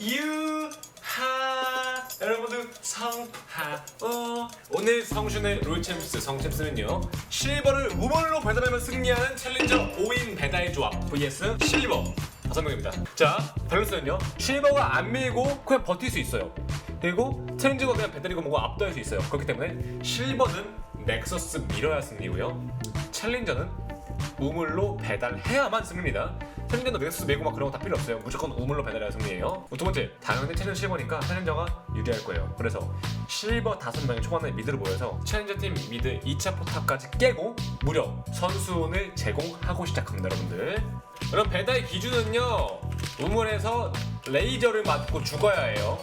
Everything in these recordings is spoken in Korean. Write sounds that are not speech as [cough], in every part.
유하. 여러분들 성하오. 오늘 성준의 롤챔스 성챔스는요 실버를 우물로 배달하면 승리하는 챌린저 5인 배달 조합 vs 실버. 다섯 명입니다. 자 밸런스는요 실버가 안 밀고 그냥 버틸 수 있어요. 그리고 챌린저가 그냥 배달이고 뭐고 압도할 수 있어요. 그렇기 때문에 실버는 넥서스 밀어야 승리고요. 챌린저는 우물로 배달해야만 승리입니다. 챌린저는 넥서스 메고 막 그런 거 다 필요 없어요. 무조건 우물로 배달해야 승리예요. 두 번째, 당연히 챌린저 실버니까 챌린저가 유리할 거예요. 그래서 실버 다섯 명이 초반에 미드를 모여서 챌린저 팀 미드 2차 포탑까지 깨고 무려 선수온을 제공하고 시작합니다, 여러분들. 그럼 배달 기준은요. 우물에서 레이저를 맞고 죽어야 해요.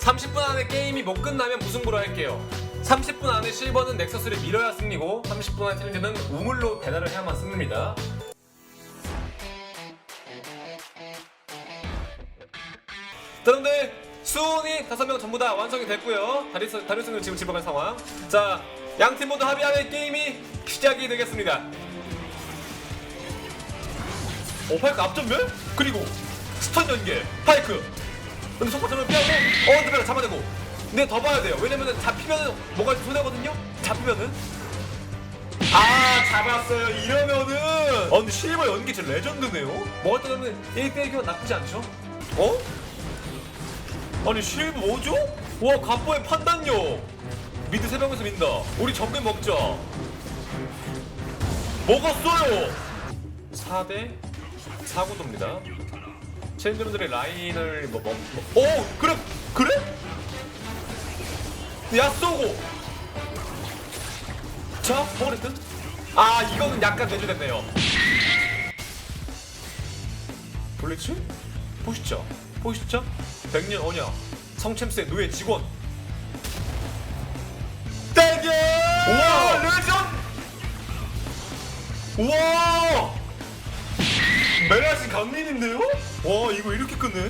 30분 안에 게임이 못 끝나면 무승부로 할게요. 30분 안에 실버는 넥서스를 밀어야 승리고 30분 안에 챌린저는 우물로 배달을 해야만 승리입니다. 여러분들 수온이 다섯 명 전부 다 완성이 됐고요. 다리스 다리스는 지금 집어간 상황. 자, 양 팀 모두 합의하에 게임이 시작이 되겠습니다. 오 파이크 앞전멸? 그리고 스턴 연계 파이크. 근데 첫 번째는 피하고 어 근데 잡아내고. 근데 더 봐야 돼요. 왜냐면은 잡히면 뭐가 손해거든요? 잡히면은? 아 잡았어요. 이러면은. 어 근데 실버 연기 진짜 레전드네요. 뭐 같다면 1대1교 나쁘지 않죠? 어? 아니 실버 뭐죠? 와 간보의 판단력 미드 세 명에서 민다 우리 정글 먹자 먹었어요 4대 4구도입니다 챌린저분들의 라인을 뭐, 뭐, 뭐. 오! 그래! 그래? 야 쏘고! 자, 포그레트? 아, 이거는 약간 내주됐네요. 블리츠? 보시죠. 보시죠. 백년 언야. 성챔스의 노예 직원. 대결! 우와! 레전! 우와! 메라시 강민인데요? 와 이거 이렇게 끝내?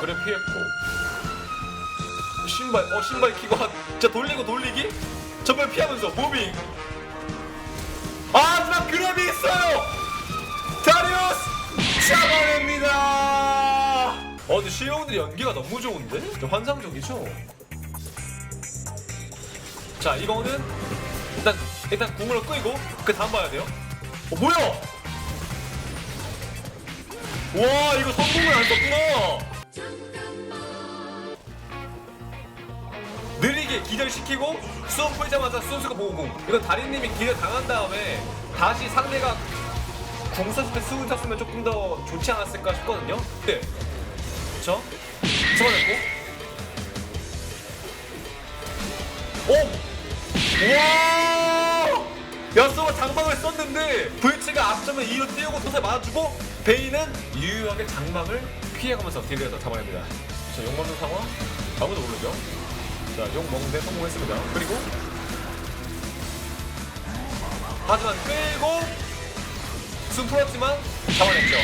그래 피했고 신발 어 신발 키고 한 진짜 돌리고 돌리기 전발 피하면서 무빙 아 누나 그랩이 있어요 다리우스 잡아냅니다 어 근데 시영들이 연기가 너무 좋은데? 좀 환상적이죠? 자 이거는 일단 일단 궁으로 끄이고 그 다음 봐야 돼요. 어 뭐야? 와 이거 성공을 안 느리게 기절시키고 수업 풀자마자 순수가 보고궁. 이건 다리님이 기절 당한 다음에 다시 상대가 궁 썼을 때 수훈 쳤으면 조금 더 좋지 않았을까 싶거든요. 네. 그쵸? 잡아냈고. 오! 와! 야스가 장막을 썼는데 브이치가 앞점을 2로 띄우고 토세 맞아주고 베이는 유유하게 장막을 피해가면서 딜에서 잡아냅니다. 자, 욕 먹는 상황 아무도 모르죠. 자, 욕 먹는데 성공했습니다. 그리고 하지만 끌고 숨 풀었지만 잡아냈죠.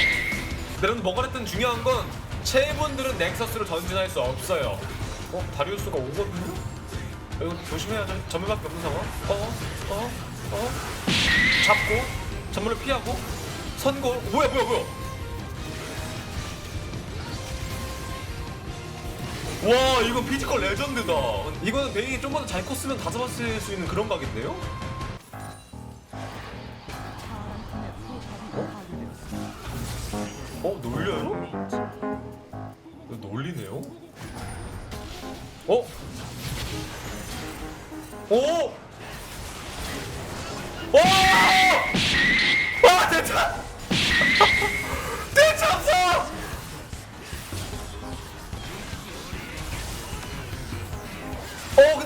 여러분 뭐가 됐든 중요한 건 체분들은 넥서스로 전진할 수 없어요. 어? 다리우스가 오거든요? 이거 조심해야죠. 전멸밖에 없는 상황. 어, 어, 어. 잡고 전멸을 피하고 선고. 뭐야, 뭐야, 뭐야. 와, 이거 피지컬 레전드다. 이거는 베인이 좀만 더 잘 컸으면 다 잡았을 수 있는 그런 각인데요? 어? 어, 놀려요? 놀리네요? 어? 오! 오! 와, 대차!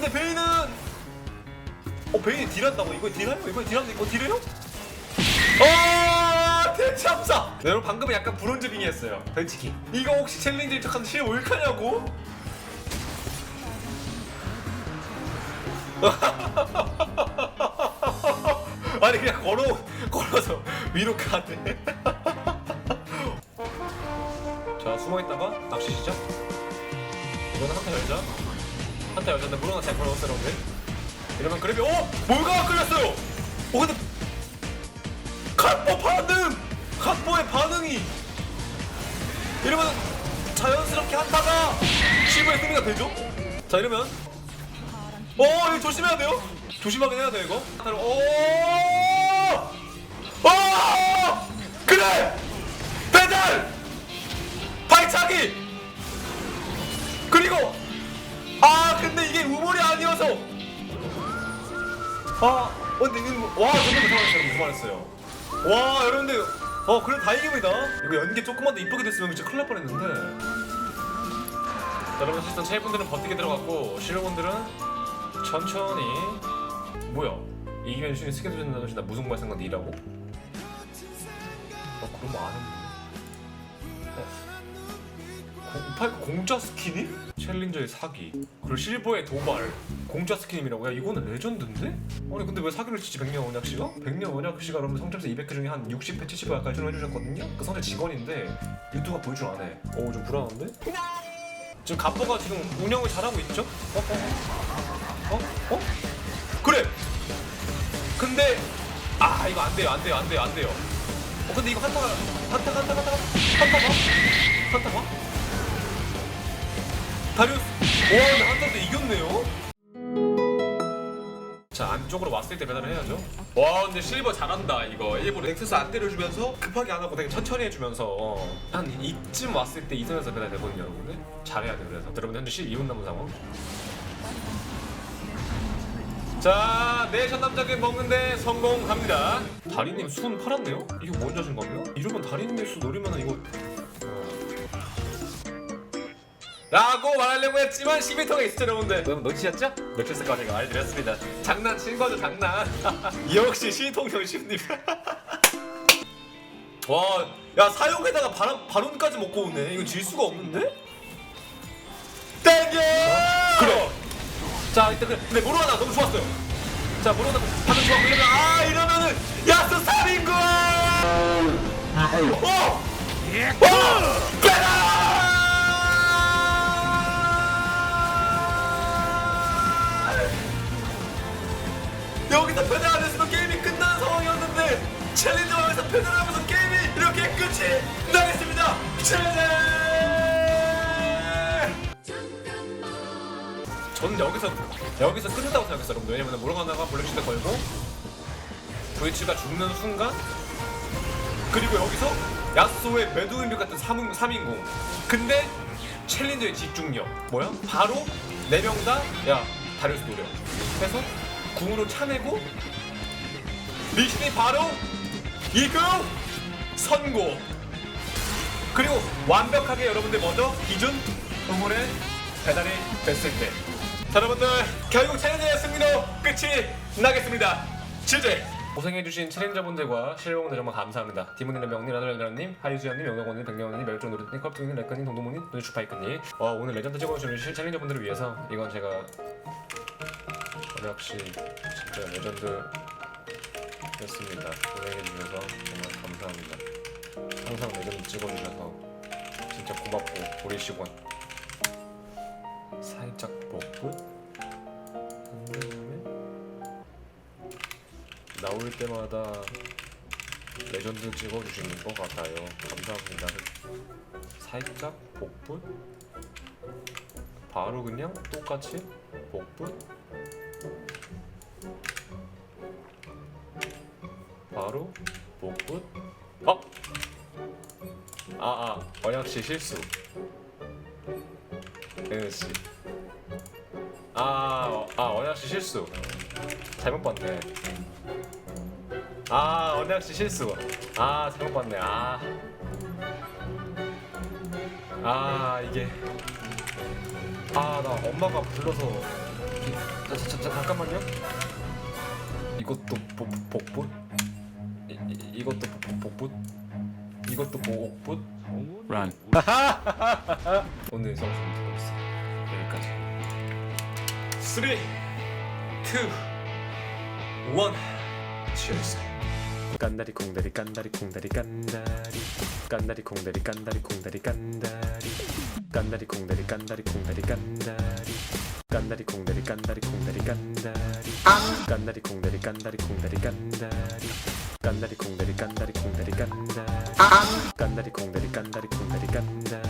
근데 베인은 어, 베인이 딜한다고? 이거 딜해요? 이거 딜하는데 이거 딜해요? 어, 대참사! 네, 여러분 방금은 약간 브론즈 빙이었어요. 솔직히. 이거 혹시 챌린지 척한 실 올카냐고? 아니 그냥 걸어 걸어서 위로 가네. [laughs] 자 숨어 있다가 낚시 시작. 이거는 한타 열자. 한타 열자인데 물어나 잘 여러분들. 이러면 그래비 오 몰가가 끌렸어요. 오 근데 실버의 반응이 이러면 자연스럽게 한타가 실버의 승리가 되죠? 자 이러면 어 이거 조심해야 돼요 조심하긴 해야 돼요 이거 오! 오! 그래! 배달! 발차기! 아 어, 근데 이거 와 정말 무서웠어요 무서웠어요 와 여러분들 어 그래 다행입니다 이거 연기 조금만 더 이쁘게 됐으면 진짜 큰일 날 뻔했는데 자, 여러분 실상 체이분들은 버티게 들어갔고 실력분들은 천천히 뭐야 이기면 주인 스케줄 된다고 나 무슨 말 생각인데 일하고? 어 그런 거안 했는데 어. 공, 공짜 스키니? 챌린저의 사기 그리고 실버의 도발 공짜 스키님이라고 야 이거는 레전드인데? 아니 근데 왜 사기를 치지 백년 원약 씨가? 백년 원약 씨가 여러분 성점수 200회 중에 한 60회 70회 가까이 출연해주셨거든요? 그 성적 직원인데 유튜브가 보여줄 안 해. 어우 좀 불안한데? 지금 갑보가 지금 운영을 잘하고 있죠? 어? 어? 어? 어? 그래! 근데 아 이거 안 돼요 안 돼요 안 돼요 안 돼요 어 근데 이거 한타가 한타가 한타가 와 근데 한타도 이겼네요. 자 안쪽으로 왔을 때 배달을 해야죠. 와 근데 실버 잘한다 이거. 일부러 넥서스 안 때려주면서 급하게 안 하고 되게 천천히 해주면서 어, 한 이쯤 왔을 때 이 선에서 배달 되거든요 여러분들. 잘해야 돼 그래서. 여러분 현재 실 2분 남은 상황. 자, 네 전남자게 먹는데 성공합니다. 다리님 순 팔았네요? 이거 뭔 자신감이야? 이러면 다리님 수 노리면 이거 라고 말하려고 했지만 10m가 있었죠 여러분들 여러분 놓치셨죠? 놓쳤을까 제가 말드렸습니다 장난친 거죠 장난 [laughs] 역시 시통형심님 와야 사용에다가 바람, 바론까지 먹고 오네 이거 질 수가 없는데? 땡겨! 그래 자 일단 그래 근데 모로하나 너무 좋았어요 자 모로하나 반응 좋았고 이러면 아 이러면은 야스 살인군 어! 어! 챌린저에서 패달하면서 게임이 이렇게 끝이 나겠습니다. 챌린저 저는 여기서 여기서 끝낸다고 생각했어요 여러분들. 왜냐면 모로가나가 블랙시드 걸고 브이치가 죽는 순간 그리고 여기서 야스오의 매드윈비 같은 3인, 3인공. 근데 챌린저의 집중력. 뭐야? 바로 4명 다야 다리우스 노려. 해서 궁으로 차내고 리신이 바로 이거 선고. 그리고 완벽하게 여러분들 먼저 기준 우물에 배달이 됐을 때. 자, 여러분들 결국 챌린저의 승리로 끝이 나겠습니다. 실제. 고생해주신 챌린저분들과 실버분들 정말 감사합니다. 디모님, 명님, 라드라드라님, 하유수연님, 영영원님, 백령원님, 멸종노릇님, 컵투님, 레크님, 동동모님, 노주파이크님. 와 오늘 레전드 찍어주신 실- 챌린저분들을 위해서 이건 제가 역시 진짜 레전드였습니다. 고생해주셔서 항상 레전드 찍어주셔서 진짜 고맙고 보리시곤. 살짝 먹고 나올 때마다 레전드 찍어주시는 것 같아요. 감사합니다. 살짝 복붙 바로 그냥 똑같이 복붙 바로 복붙 어역시 실수. 은씨 아, 어, 아 언약씨 실수. 잘못 봤네. 아 언약씨 실수. 아 잘못 봤네. 아. 아 이게. 아 나 엄마가 불러서. 자, 자, 자, 자 잠깐만요. 이것도 복, 복붙? 이, 이, 이것도 복, 복붙? 이것도 복붙 Run. 오늘 성수 들어있어 여기까지 3 2 1 치얼스 깐다리 콩다리 깐다리 콩다리 깐다리 깐다리 콩다리 깐다리 콩다리 깐다리 깐다리 콩다리 깐다리 콩다리 깐다리 깐다리 콩다리 깐다리 콩다리 깐다리 깐다리 콩다리 깐다리 콩다리 깐다리 깐다리 콩다리 깐다리 콩다리 깐다리 깐다리 콩다리 깐다리 콩다리 깐다